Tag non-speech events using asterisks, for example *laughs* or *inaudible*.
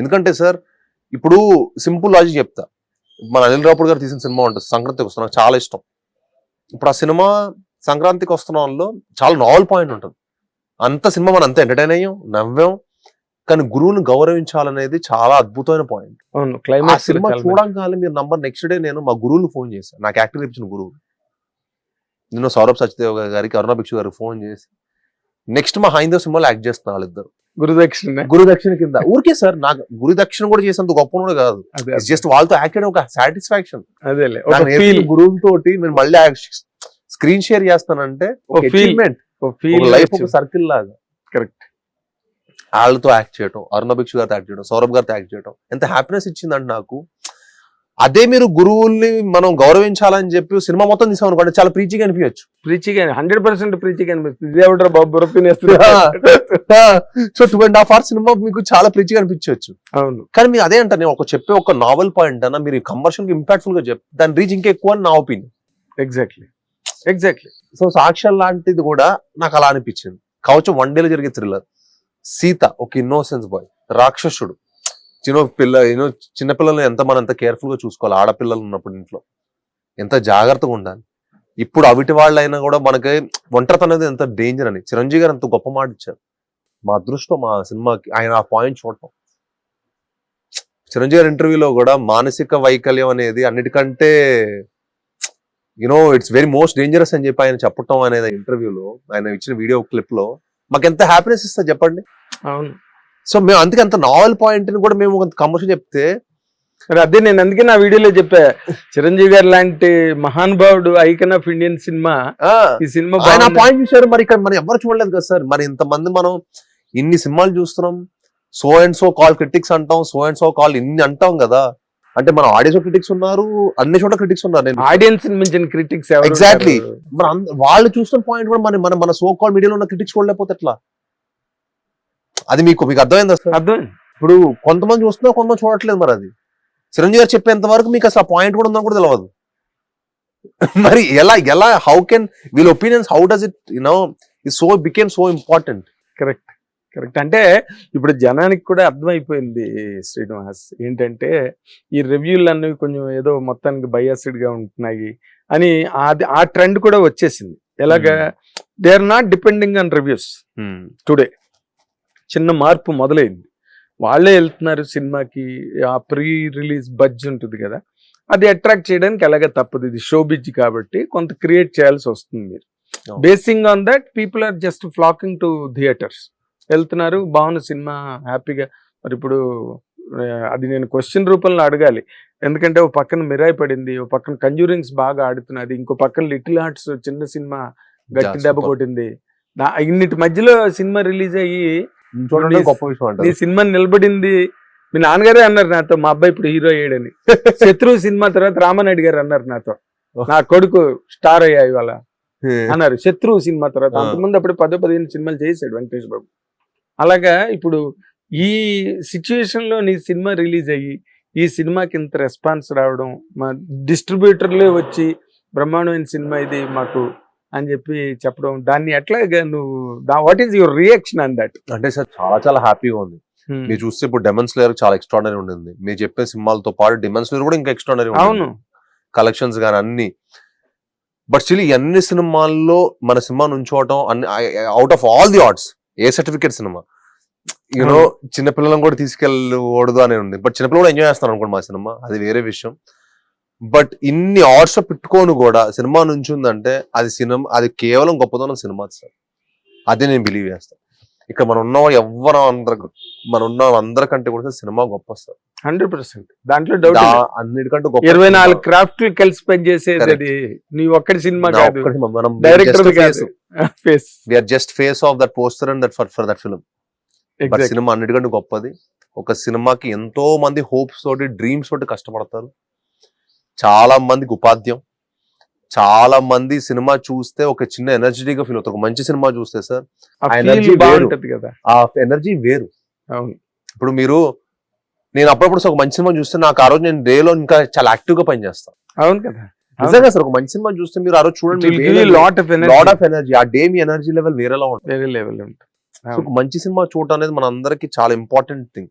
ఎందుకంటే సార్ ఇప్పుడు simple logic చెప్తా. మన అనిల్ రాపుడు గారు తీసిన సినిమా ఉంటుంది సంక్రాంతికి వస్తున్నా నాకు చాలా ఇష్టం. ఇప్పుడు ఆ సినిమా సంక్రాంతికి వస్తున్న వాళ్ళలో చాలా నావల్ పాయింట్ ఉంటుంది. అంత సినిమా మనం అంత ఎంటర్టైన్ అయ్యాం నవ్వాం కానీ గురువుని గౌరవించాలనేది చాలా అద్భుతమైన పాయింట్. క్లైమాక్స్ సినిమా చూడంగానే మీరు నంబర్ నెక్స్ట్ డే నేను మా గురువులు ఫోన్ చేశాను నాకు యాక్టింగ్ ఇచ్చిన గురువు. నేను సౌరభ్ సత్యదేవ్ గారికి అరుణ భిక్షు గారికి ఫోన్ చేసి నెక్స్ట్ మా హైందవ సినిమాలో యాక్ట్ చేస్తున్నా వాళ్ళిద్దరు. గురుదక్షిణ గురు దక్షిణ కింద. ఊరికే సార్ నాకు గురు దక్షిణ కూడా చేసేంత గొప్ప కూడా కాదు. అదే జస్ట్ వాళ్ళతో యాక్ట్ చేయడం ఒక సాటిస్ఫాక్షన్ గురువు తోటి నేను మళ్ళీ స్క్రీన్ షేర్ చేస్తానంటే లైఫ్ ఒక సర్కిల్ లాగా. కరెక్ట్ వాళ్ళతో యాక్ట్ చేయడం అరుణ భిక్షు గారితో యాక్ట్ చేయడం సౌరభ్ గారితో యాక్ట్ చేయడం ఎంత హ్యాపీనెస్ ఇచ్చిందంటే నాకు. అదే మీరు గురువుల్ని మనం గౌరవించాలని చెప్పి సినిమా మొత్తం తీసాం అనుకోండి చాలా ప్రీచిగా అనిపించచ్చు. ప్రీచిగా హండ్రెడ్ పర్సెంట్ ప్రీచిగా అనిపిస్తుంది *laughs* so two and half hours cinema మీకు చాలా ప్రీచిగా అనిపించవచ్చు అవును. కానీ మీరు అదే అంటారు నేను ఒక చెప్పే ఒక నావెల్ పాయింట్ అన్న మీరు కమర్షియల్ ఇంపాక్ట్ఫుల్గా చెప్ దాని రీచ్ ఇంకా ఎక్కువ అని నా ఒపీనియన్ ఎగ్జాక్ట్లీ ఎగ్జాక్ట్లీ సో సాక్ష్యం లాంటిది కూడా నాకు అలా అనిపించింది. కావచ్చు వన్ డేలో జరిగే థ్రిల్లర్ సీత ఒక ఇన్నోసెన్స్ బాయ్ రాక్షసుడు. చిన్న పిల్ల యూనో చిన్నపిల్లల్ని ఎంత మనం ఎంత కేర్ఫుల్గా చూసుకోవాలి? ఆడపిల్లలు ఉన్నప్పుడు ఇంట్లో. ఎంత జాగ్రత్తగా ఉండాలి? ఇప్పుడు అవిటి వాళ్ళైనా కూడా మనకి ఒంటరితనం అనేది ఎంత డేంజర్ అని. చిరంజీవి గారు ఎంత గొప్ప మాట ఇచ్చారు. మా అదృష్టం మా సినిమాకి ఆయన ఆ పాయింట్ చూడటం. చిరంజీవి గారి ఇంటర్వ్యూలో కూడా మానసిక వైకల్యం అనేది అన్నిటికంటే you know it's very most dangerous అని చెప్పి ఆయన చెప్పటం అనేది ఇంటర్వ్యూలో ఆయన ఇచ్చిన వీడియో క్లిప్లో మాకు ఎంత హ్యాపీనెస్ ఇస్తా చెప్పండి? అవును. సో మేము అందుకే అంత నావల్ పాయింట్ని కూడా మేము ఒక కమర్షియల్ చెప్తే అదే నేను అందుకే నా వీడియోలో చెప్పా. చిరంజీవి గారు లాంటి మహానుభావుడు ఐకన్ ఆఫ్ ఇండియన్ సినిమా. ఈ సినిమా ఆయన. పాయింట్ చూసారు మరి ఇక్కడ మరి ఎవరు చూడలేదు కదా సార్. మరి ఇంతమంది మనం ఇన్ని సినిమాలు చూస్తున్నాం. So and so call critics అంటాం సో అండ్ సో కాల్ ఇన్ని అంటాం కదా. అంటే మన ఆడియన్స్ క్రిటిక్స్ ఉన్నారు అన్ని చోట్ల క్రిటిక్స్ ఉన్నారు. నేను ఆడియన్స్ మించిన క్రిటిక్స్. మరి అంద- వాళ్ళు చూస్తున్న పాయింట్ కూడా మన మన మన సో కాల్ మీడియాలో ఉన్న క్రిటిక్స్ చూడలేకపోతే ఎట్లా? అది మీకు మీకు అర్థమైందా సార్? అర్థం. ఇప్పుడు కొంతమంది చూస్తున్నా కొంతమంది చూడట్లేదు మరి అది. చిరంజీవి గారు చెప్పేంత వరకు మీకు అసలు ఆ పాయింట్ కూడా ఉందని కూడా తెలియదు *laughs* మరి ఎలా ఎలా హౌ కెన్ వీళ్ళ opinions how does it you know so became so important correct correct అంటే ఇప్పుడు జనానికి కూడా అర్థమైపోయింది శ్రీనివాస్ ఏంటంటే ఈ రివ్యూలు అన్నవి కొంచెం ఏదో మొత్తానికి బయాసిడ్గా ఉంటున్నాయి అని అది ఆ ట్రెండ్ కూడా వచ్చేసింది. ఎలాగా? They are not depending on reviews today చిన్న మార్పు మొదలైంది. వాళ్ళే వెళ్తున్నారు సినిమాకి ఆ ప్రీ రిలీజ్ బడ్జ్ ఉంటుంది కదా అది అట్రాక్ట్ చేయడానికి ఎలాగ తప్పదు. ఇది షో బిజ్ కాబట్టి కొంత క్రియేట్ చేయాల్సి వస్తుంది మీరు. Basing on that people are just flocking to theatres. వెళ్తున్నారు బాగున్న సినిమా హ్యాపీగా. మరి ఇప్పుడు అది నేను క్వశ్చన్ రూపంలో అడగాలి. ఎందుకంటే ఓ పక్కన మిరాయి పడింది ఓ పక్కన కంజూరింగ్స్ బాగా ఆడుతున్నది ఇంకో పక్కన లిటిల్ హార్ట్స్ చిన్న సినిమా గట్టి దెబ్బ కొట్టింది. ఇన్నిటి మధ్యలో సినిమా రిలీజ్ అయ్యి చూడండి గొప్ప విషయం నీ అంటారు సినిమా నిలబడింది. మీ నాన్నగారే అన్నారు నాతో మా అబ్బాయి ఇప్పుడు హీరో అయ్యాడని. *laughs* శత్రువు సినిమా తర్వాత రామానాయుడు గారు అన్నారు నాతో. నా కొడుకు స్టార్ అయ్యా ఇవాళ అన్నారు. శత్రువు సినిమా తర్వాత. అంతకుముందు అప్పుడు పదో పదిహేను సినిమాలు చేశాడు వెంకటేష్ బాబు. అలాగా ఇప్పుడు ఈ సిచ్యువేషన్లో నీ సినిమా రిలీజ్ అయ్యి ఈ సినిమాకి ఇంత రెస్పాన్స్ రావడం మా డిస్ట్రిబ్యూటర్లే వచ్చి బ్రహ్మాండమైన సినిమా ఇది మాకు అని చెప్పి చెప్పడం దాన్ని ఎట్లాగా నువ్వు what is your reaction on that అంటే సార్ చాలా చాలా హ్యాపీగా ఉంది. మీరు చూస్తే ఇప్పుడు డెమన్ స్లేయర్ చాలా ఎక్స్ట్రాడనరీ ఉండింది. మీరు చెప్పే సినిమాలతో పాటు డెమన్ స్లేయర్ కూడా ఇంకా ఎక్స్ట్రాడనరీ అవును. కలెక్షన్స్ కానీ అన్ని. బట్ స్టిల్ అన్ని సినిమాల్లో మన సినిమా నుంచోవటం అన్ని out of all the arts A certificate cinema? You know చిన్నపిల్లలను కూడా తీసుకెళ్ళకూడదు అని ఉంది. బట్ చిన్నపిల్లలు కూడా ఎంజాయ్ చేస్తారు అనుకోండి మా సినిమా. అది వేరే విషయం. బట్ ఇన్ని ఆర్ట్స్ పెట్టుకొని కూడా సినిమా నుంచి ఉందంటే అది సినిమా అది కేవలం గొప్పదనం సినిమా సార్. అదే నేను బిలీవ్ చేస్తాను ఇక్కడ మనం ఉన్న ఎవరు అందరు మన ఉన్న అందరికంటే కూడా సినిమా గొప్ప సార్. Hundred percent. దాంట్లో డౌట్ అన్నిటికంటే గొప్ప ఇరవై. నాలుగు క్రాఫ్ట్ కలిసి పనిచేసేది Correct. అది. నీ ఒక్కడి సినిమా కాదు. ఒక్కటి మనం director face we're just face of that poster and that for for that film cinema అన్నిటికంటే గొప్పది. ఒక సినిమాకి ఎంతో మంది హోప్స్ తోటి డ్రీమ్స్ తోటి కష్టపడతారు. చాలా మందికి ఉపాధ్యం. చాలా మంది సినిమా చూస్తే ఒక చిన్న ఎనర్జెటిక్గా ఫీల్ అవుతారు. ఒక మంచి సినిమా చూస్తే సార్. బాగుంటది కదా. ఆ ఎనర్జీ వేరు. అవును. ఇప్పుడు మీరు నేను అప్పుడప్పుడు ఒక మంచి సినిమా చూస్తే నాకు ఆ రోజు నేను డే లో ఇంకా చాలా యాక్టివ్గా పనిచేస్తాను అవును కదా. నిజంగా సార్ ఒక మంచి సినిమా చూస్తే మీరు ఆ రోజు చూడండి లాట్ ఆఫ్ ఎనర్జీ ఆ డే మీ ఎనర్జీ లెవెల్ వేరేలా ఉంటుంది. వేరే లెవెల్ ఉంటుంది. మంచి సినిమా చూడటం అనేది మన అందరికి చాలా important thing